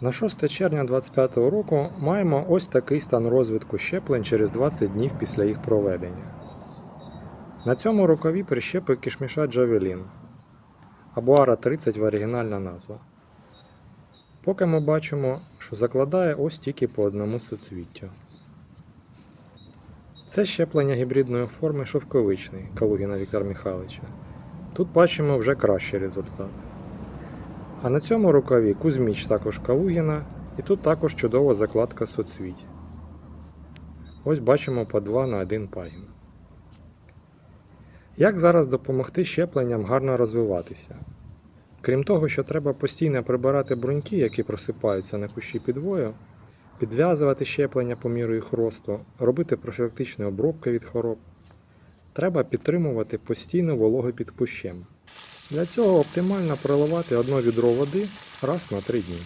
На 6 червня 2025 року маємо ось такий стан розвитку щеплень через 20 днів після їх проведення. На цьому рукаві прищепи кишміша Джавелін або Ара 30 в оригінальна назва. Поки ми бачимо, що закладає ось тільки по одному суцвіттю. Це щеплення гібридної форми шовковичний Калугіна Віктора Михайловича. Тут бачимо вже кращий результат. А на цьому рукаві Кузьміч також Калугіна, і тут також чудова закладка соцвіть. Ось бачимо по 2 на 1 пагін. Як зараз допомогти щепленням гарно розвиватися? Крім того, що треба постійно прибирати бруньки, які просипаються на кущі підвою, підв'язувати щеплення по міру їх росту, робити профілактичні обробки від хвороб, треба підтримувати постійну вологу під кущем. Для цього оптимально проливати одно відро води раз на 3 дні.